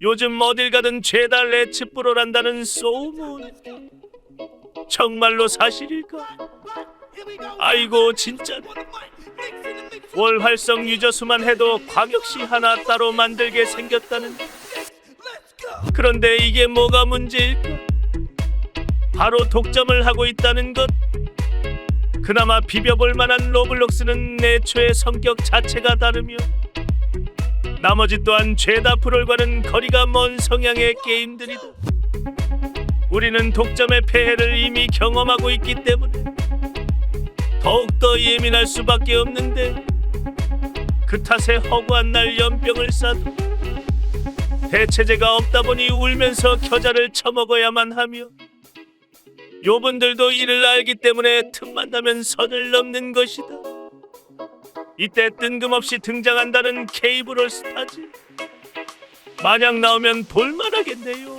요즘 어딜 가든 죄다 레츠프로란다는 소문. 정말로 사실일까? 아이고 진짜. 월활성 유저 수만 해도 광역시 하나 따로 만들게 생겼다는. 그런데 이게 뭐가 문제일까? 바로 독점을 하고 있다는 것. 그나마 비벼볼 만한 로블록스는 내초의 성격 자체가 다르며 나머지 또한 죄다 프롤과는 거리가 먼 성향의 게임들이다. 우리는 독점의 폐해를 이미 경험하고 있기 때문에 더욱더 예민할 수밖에 없는데 그 탓에 허구한 날 연병을 싸도 대체제가 없다 보니 울면서 겨자를 처먹어야만 하며 요분들도 이를 알기 때문에 틈만 나면 선을 넘는 것이다. 이때 뜬금없이 등장한다는 케이블 스타즈. 만약 나오면 볼만하겠네요.